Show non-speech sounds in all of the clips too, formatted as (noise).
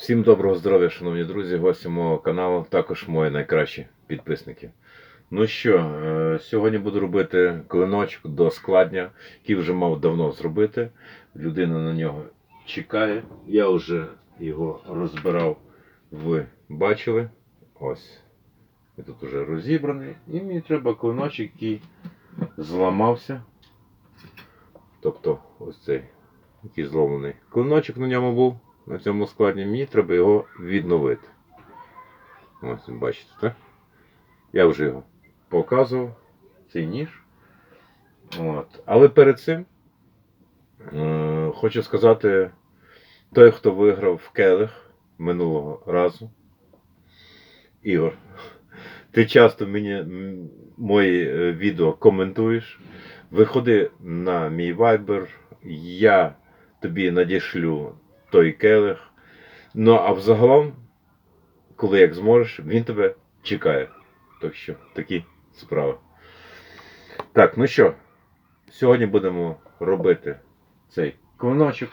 Всім доброго здоров'я, шановні друзі, гості мого каналу, також мої найкращі підписники. Ну що, е, сьогодні буду робити клиночок до складня, який вже мав давно зробити. Людина на нього чекає. Я вже його розбирав, ви бачили. Ось. Він тут вже розібраний. І мені треба клиночок, який зламався. Тобто ось цей, який зломаний клиночок на ньому був на цьому складі, мені треба його відновити. Ось, бачите, так? Я вже його показував, цей ніж. От. Але перед цим е- хочу сказати, той, хто виграв в келих минулого разу, Ігор, (laughs) ти часто мені мої е, відео коментуєш. Виходи на мій Viber, я тобі надішлю той келих. Ну а взагалом, коли як зможеш, він тебе чекає. Так що такі справи. Так, ну що, сьогодні будемо робити цей клиночок.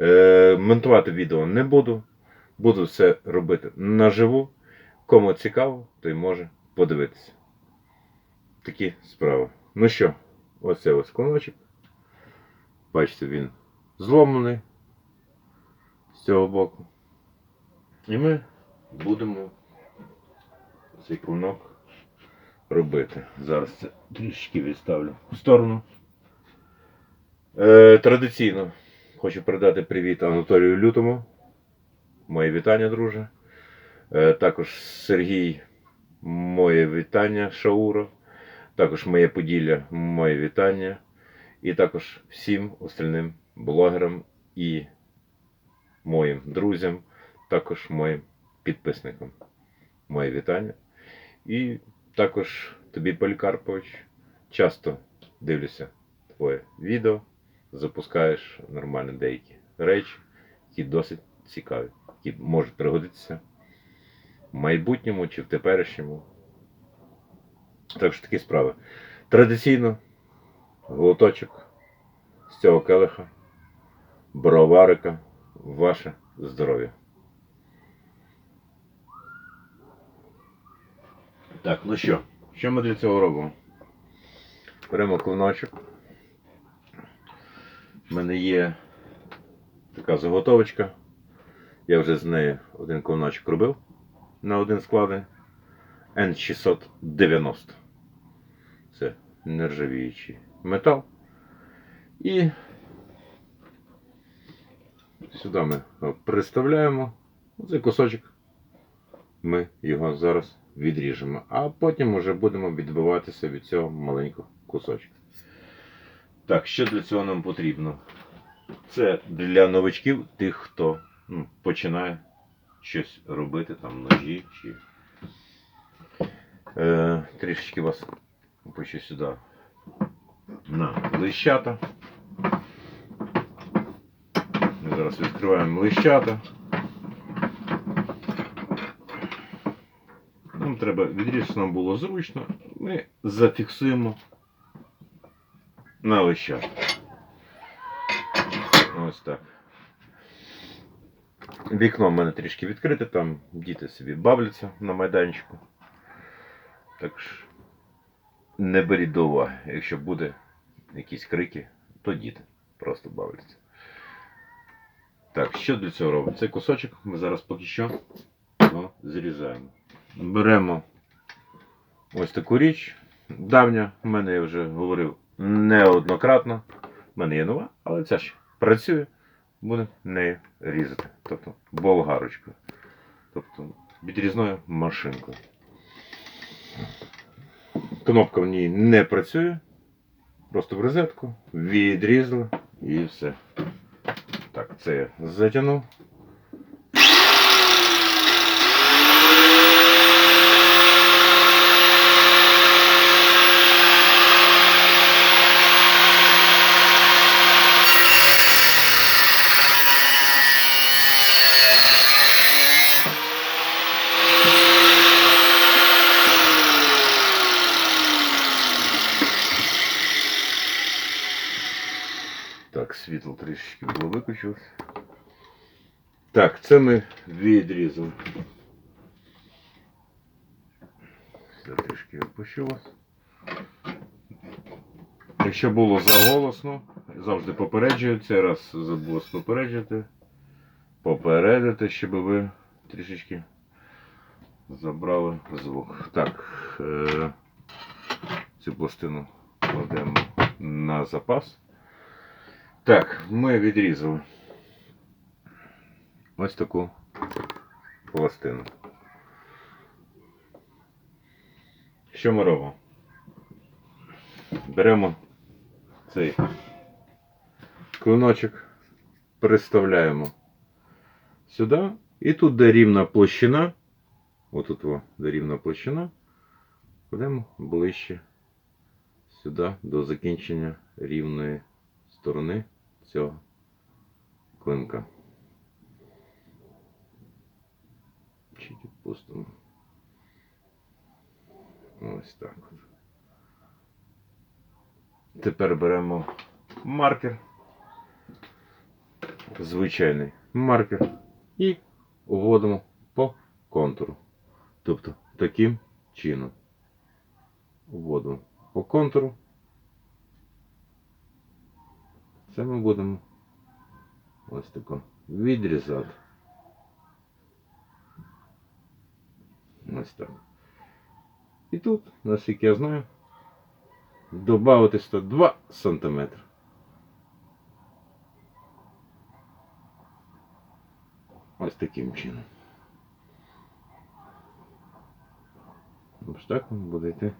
Е, монтувати відео не буду. Буду все робити наживу. Кому цікаво, той може подивитися. Такі справи. Ну що, оце ось клиночок. Бачите, він зломаний з цього боку. І ми будемо цей клинок робити. Зараз це трішки відставлю в сторону. Е, традиційно хочу передати привіт Анатолію Лютому. Моє вітання, друже. Е, також Сергій, моє вітання, Шаура. Також моє Поділля, моє вітання. І також всім остальним блогерам і моїм друзям, також моїм підписникам. Моє вітання. І також тобі, Полікарпович, часто дивлюся твоє відео, запускаєш нормальні деякі речі, які досить цікаві, які можуть пригодитися в майбутньому чи в теперішньому. Так що такі справи. Традиційно глоточок з цього келиха, броварика, ваше здоров'я. Так, ну що, що ми для цього робимо? Беремо клиночок. У мене є така заготовочка. Я вже з нею один клиночок робив на один склади. N690. Це нержавіючий метал. І сюди ми приставляємо. Цей кусочок ми його зараз відріжемо, а потім вже будемо відбиватися від цього маленького кусочка. Так, що для цього нам потрібно? Це для новичків, тих, хто ну, починає щось робити, там ножі чи. Е, трішечки вас опущу сюди на лищата. Ми зараз відкриваємо лищата. Нам треба відрізати, нам було зручно. Ми зафіксуємо на лищата. Ось так. Вікно в мене трішки відкрите, там діти собі бавляться на майданчику. Так ж не беріть до уваги. Якщо буде якісь крики, то діти просто бавляться. Так, що для цього робимо? Цей кусочок ми зараз поки що його зрізаємо. Беремо ось таку річ. Давня, в мене я вже говорив неоднократно. В мене є нова, але ця ще працює. Будемо нею різати. Тобто болгарочкою. Тобто відрізною машинкою. Кнопка в ній не працює. Просто в розетку, відрізали і все. Це затягнув. Так, світло трішечки було виключилось. Так, це ми відрізали. Я трішки вас. Якщо було заголосно, завжди попереджую. Цей раз забув попереджити. Попередити, щоб ви трішечки забрали звук. Так, е- цю пластину кладемо на запас. Так, ми відрізали ось таку пластину. Що ми робимо? Беремо цей клиночок, приставляємо сюди, і тут, де рівна площина, отут, де рівна площина, кладемо ближче сюди до закінчення рівної сторони цього клинка. Чуть відпустимо. Ось так. Тепер беремо маркер. Звичайний маркер. І вводимо по контуру. Тобто таким чином. Вводимо по контуру. Це ми будемо ось тако відрізати. Ось так. І тут, наскільки я знаю, додати 102 см. Ось таким чином. Ось так він буде йти.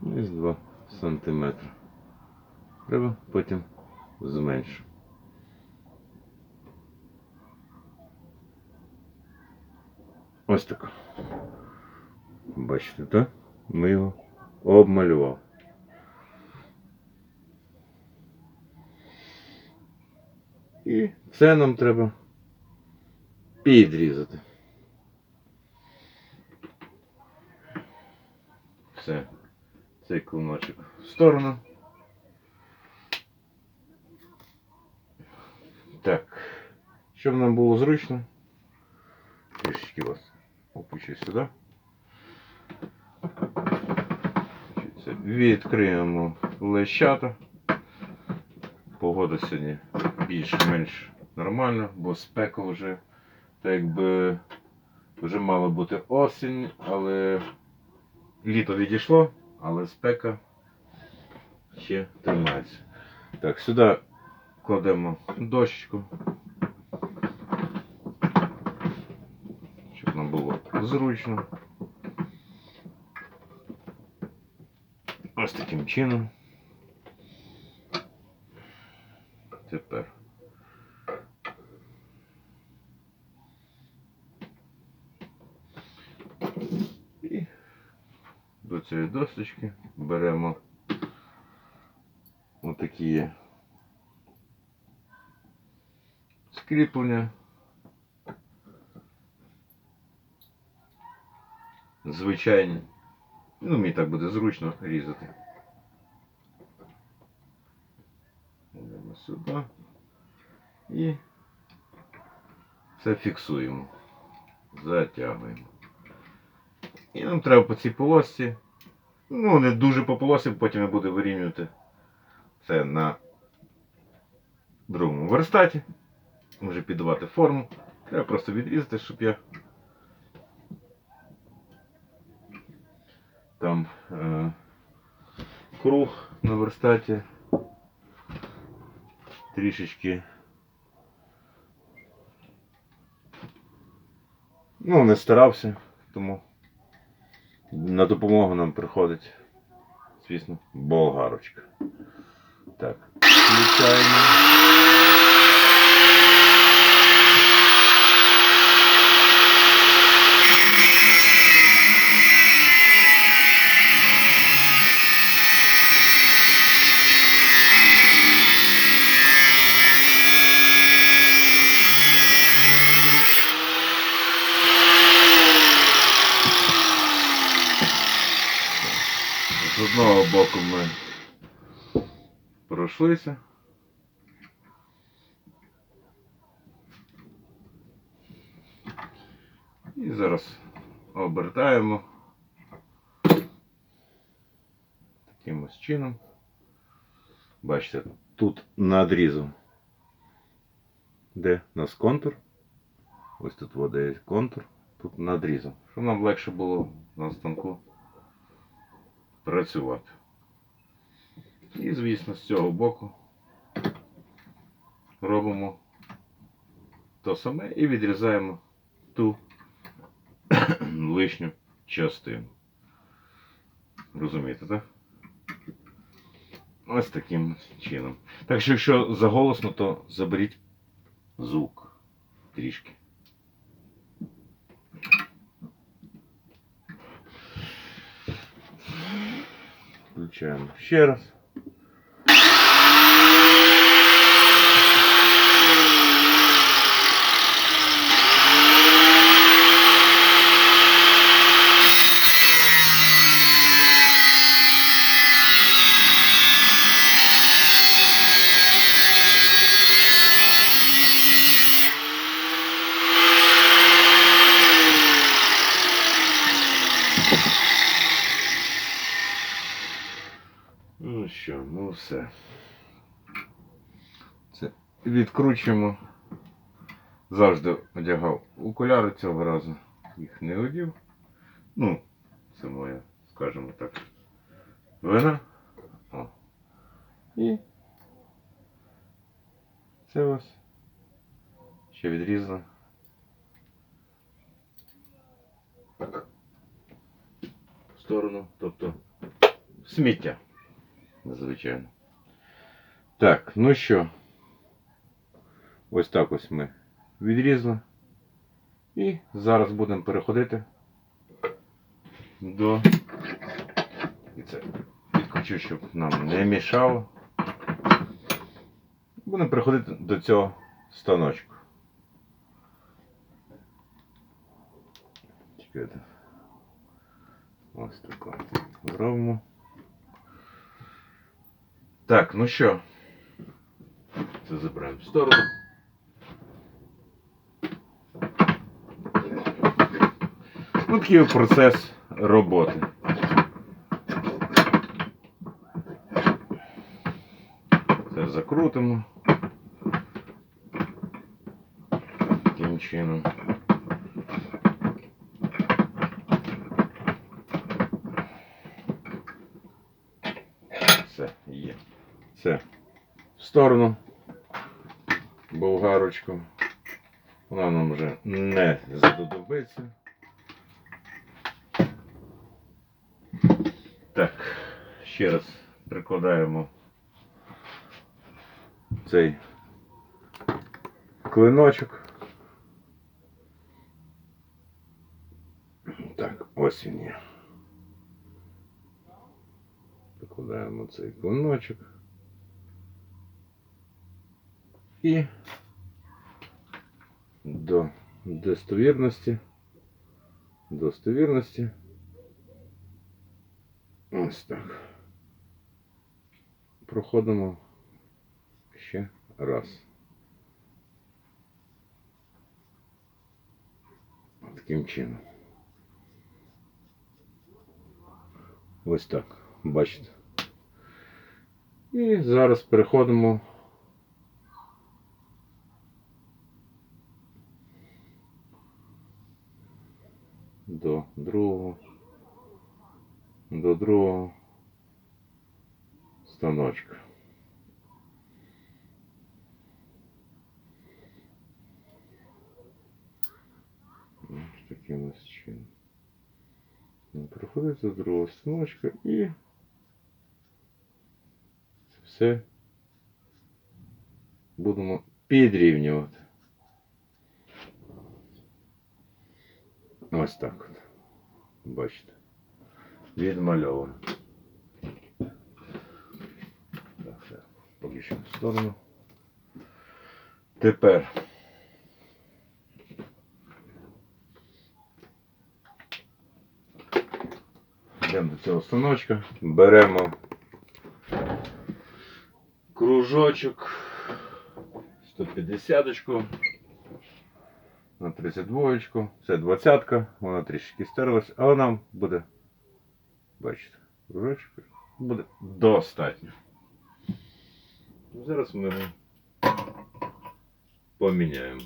Десь 2 см. Треба потім зменшити. Ось так. Бачите, так? Ми його обмалювали. І це нам треба підрізати. Все. Цей клиночок в сторону. Так. Щоб нам було зручно. Трішечки вас опущу сюди. Відкриємо лещата. Погода сьогодні більш-менш нормальна, бо спека вже так якби вже мала бути осінь, але літо відійшло, але спека ще тримається. Так, сюди кладемо дощечку. Щоб нам було зручно. Ось таким чином. Тепер. І до цієї досточки беремо отакі скріплення. Звичайні. Ну, мені так буде зручно різати. Йдемо сюди. І це фіксуємо. Затягуємо. І нам треба по цій полосці. Ну, не дуже по полосі, потім я буду вирівнювати це на другому верстаті. Може піддавати форму. Треба просто відрізати, щоб я там е, круг на верстаті трішечки. Ну, не старався, тому на допомогу нам приходить, звісно, болгарочка. Так, включаємо. З одного боку ми пройшлися. І зараз обертаємо таким ось чином. Бачите, тут надрізом, де у нас контур. Ось тут вода є контур, тут надрізом. Щоб нам легше було на станку працювати. І, звісно, з цього боку робимо то саме і відрізаємо ту (coughs) лишню частину. Розумієте, так? Ось таким чином. Так що, якщо заголосно, то заберіть звук трішки. Включаємо ще раз. Ну що, ну все. Це відкручуємо. Завжди одягав окуляри цього разу. Їх не одів. Ну, це моя, скажімо так, вина. О. І це ось. Ще відрізано. Сторону, тобто сміття звичайно. Так, ну що, ось так ось ми відрізали. І зараз будемо переходити до. І це підключу, щоб нам не мішало. Будемо переходити до цього станочку. Чекайте. Ось тако. Зробимо. Так, ну що, це забираємо в сторону. Ну, такий процес роботи. Це закрутимо. Таким чином. Все, є. Це в сторону болгарочку. Вона нам вже не знадобиться. ще раз прикладаємо цей клиночок. Так, ось він є. Прикладаємо цей клиночок. І до достовірності. Достовірності. Ось так. Проходимо ще раз. Таким чином. Ось так. Бачите. І зараз переходимо до другого, до другого станочка. Ось таким ось чином. Ну, Проходить до другого станочка і це все будемо підрівнювати. Ось так от. Бачите. Відмальовано. Поки в сторону. Тепер. Йдемо до цього станочка. Беремо кружочок 150 -очку. на 32, це 20, вона трішки стерлась, але нам буде, бачите, кружочок буде достатньо. Зараз ми його поміняємо.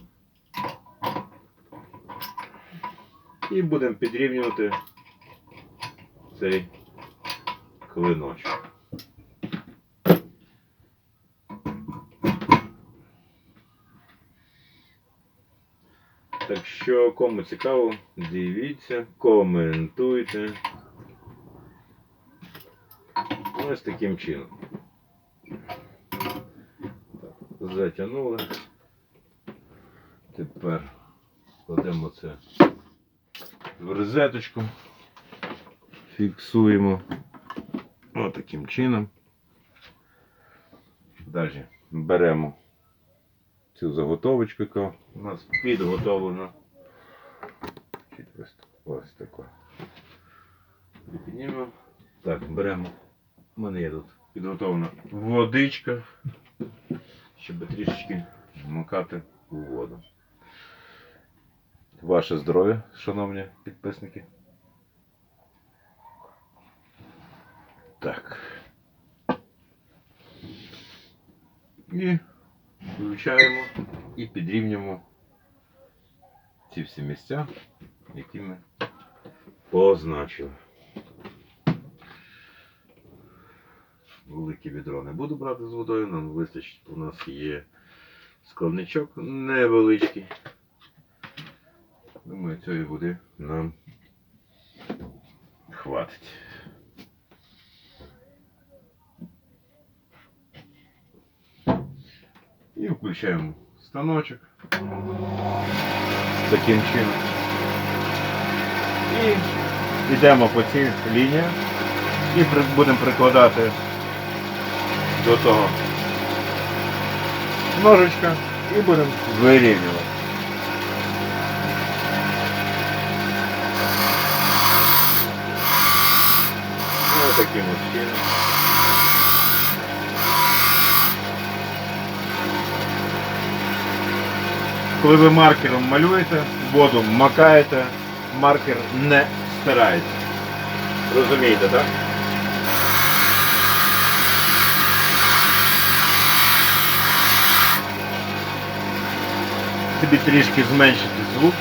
І будемо підрівнювати цей клиночок. Так що, кому цікаво, дивіться, коментуйте. Ось таким чином. Так, затягнули. Тепер кладемо це в розеточку. Фіксуємо. Ось таким чином. Далі беремо цю заготовочку, яка у нас підготовлена. Ось, таку. Піднімемо. Так, беремо. У мене є тут підготовлена водичка, щоб трішечки вмикати у воду. Ваше здоров'я, шановні підписники. Так. І включаємо і підрівнюємо ці всі місця, які ми позначили. Велике відро не буду брати з водою, нам вистачить, у нас є складничок невеличкий. Думаю, цієї води нам хватить. І включаємо станочок. Таким чином. І йдемо по цій лінії і будемо прикладати до того ножичка і будемо вирівнювати. Ось таким от чином. Коли ви маркером малюєте, воду макаєте, маркер не стирається. Розумієте, так? Собі трішки зменшити звук,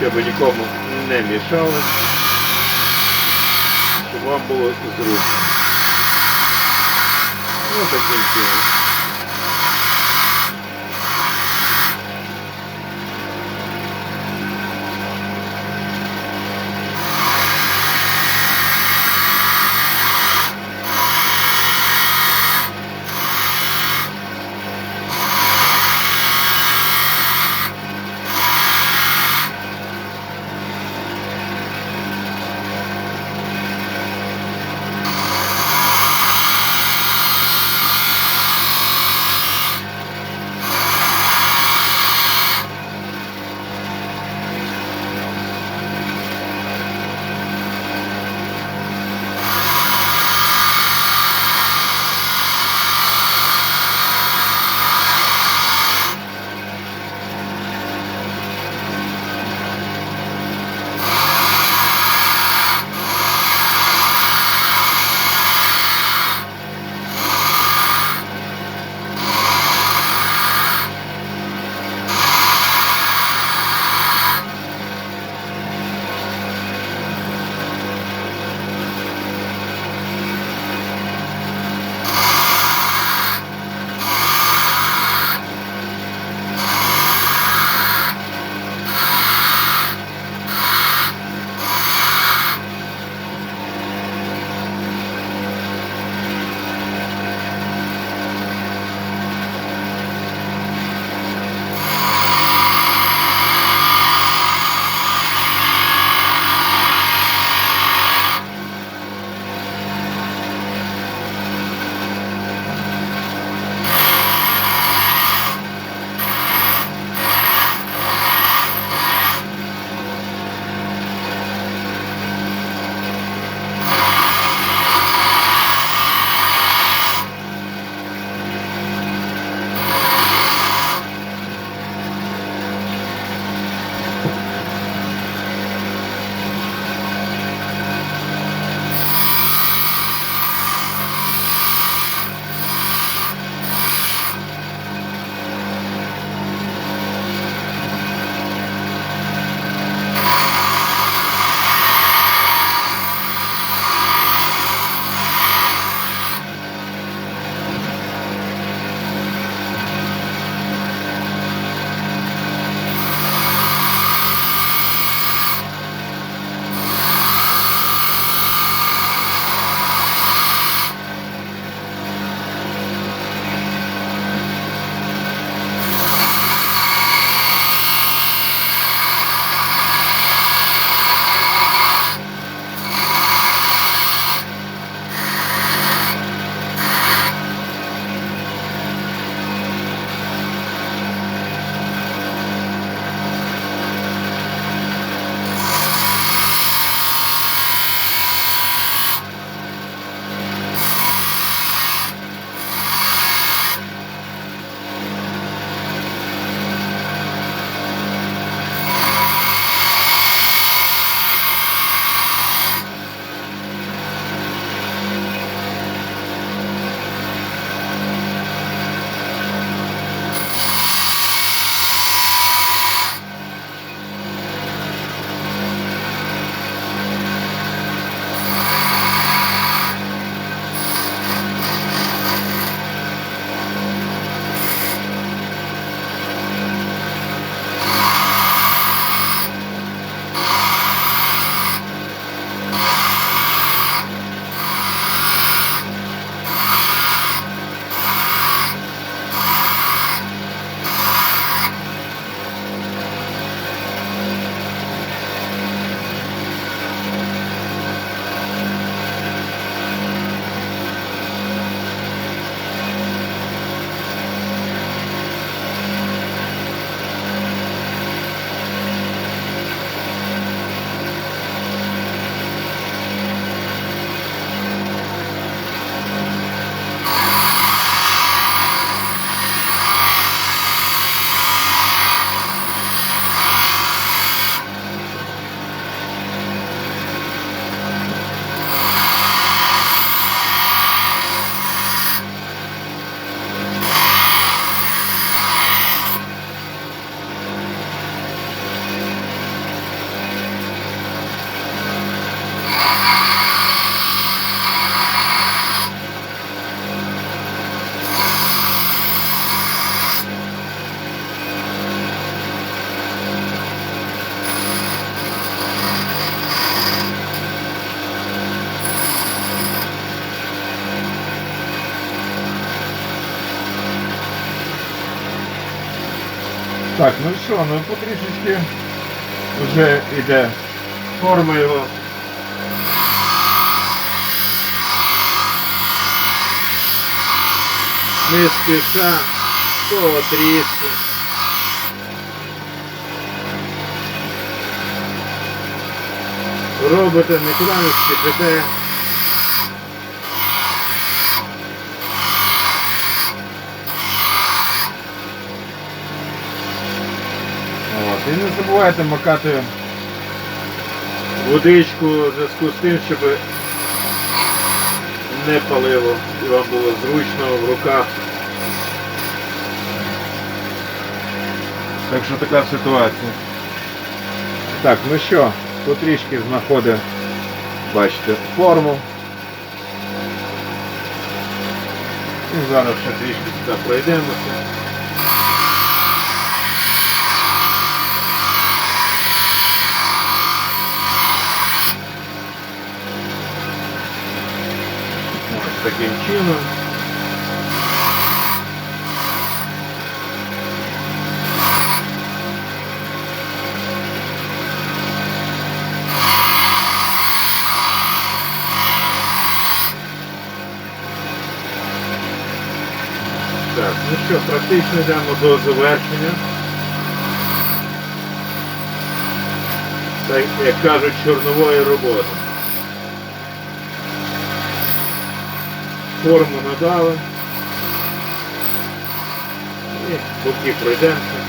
щоб нікому не мішало, щоб вам було зручно. Ну, таким чином. Так, ну що, ну потрішечки вже йде форма його. Не спіша, потрішки. Робите, нікуди не спішите. От. І не забувайте макати водичку в зв'язку з тим, щоб не палило і вам було зручно в руках. Так що така ситуація. Так, ну що, потрішки знаходить, бачите, форму. І зараз ще трішки сюди пройдемося. Таким чином. Так, ну що, практично йдемо до завершення. Так, як кажуть, чорнової роботи. Форму надали. І поки пройдемося.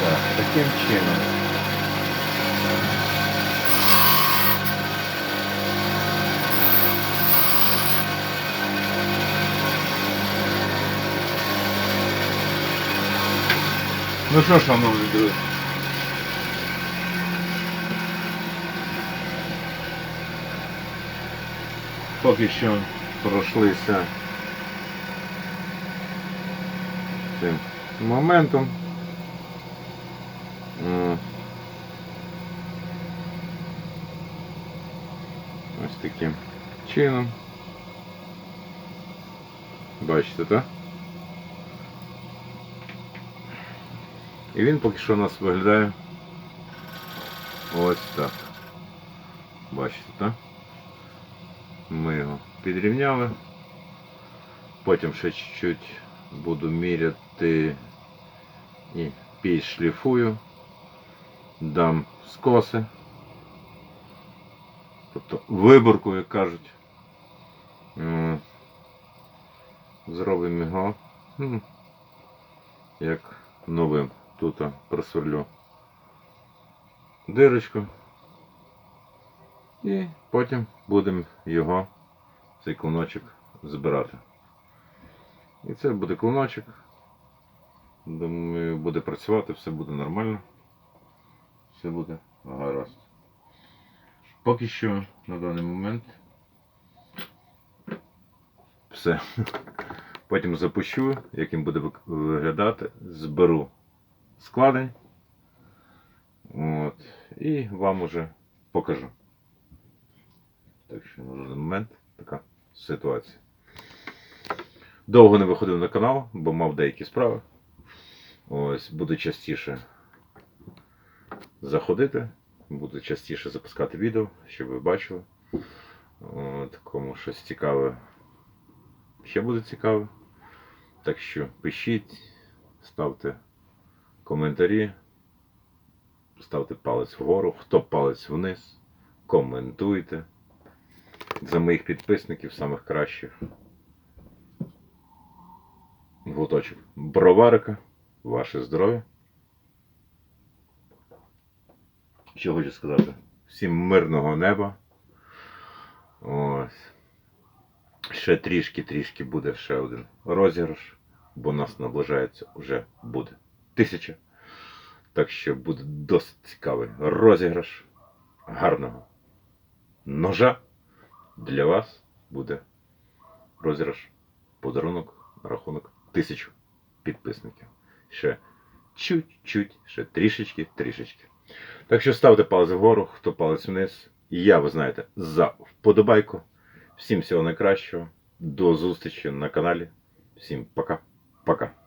Так, таким чином. Ну що, шановні друзі. Поки що пройшлися цим моментом. Ось таким чином. Бачите, так? І він поки що у нас виглядає ось так. Бачите, так? Ми його підрівняли. Потім ще чуть-чуть буду міряти і підшліфую, дам скоси. Тобто виборку, як кажуть. Зробимо його як новим. Тут просверлю дирочку. І потім будемо його, цей клоночок, збирати. І це буде клоночок. Думаю, буде працювати, все буде нормально. Все буде гаразд. Поки що на даний момент все. Потім запущу, як він буде виглядати, зберу складень. От, і вам уже покажу. Так що на даний момент така ситуація. Довго не виходив на канал, бо мав деякі справи. Ось, буду частіше заходити, буду частіше запускати відео, щоб ви бачили. От, кому щось цікаве. Ще буде цікаве. Так що пишіть, ставте коментарі, ставте палець вгору, хто палець вниз, коментуйте. За моїх підписників самих кращих. Глоточок броварика. Ваше здоров'я. Що хочу сказати? Всім мирного неба. Ось. Ще трішки-трішки буде ще один розіграш. бо нас наближається вже буде тисяча. Так що буде досить цікавий розіграш гарного ножа. Для вас буде розіграш подарунок на рахунок тисячу підписників. Ще чуть-чуть, ще трішечки, трішечки. Так що ставте палець вгору, хто палець вниз. Я, ви знаєте, за вподобайку. Всім всього найкращого. До зустрічі на каналі. Всім пока. Пока.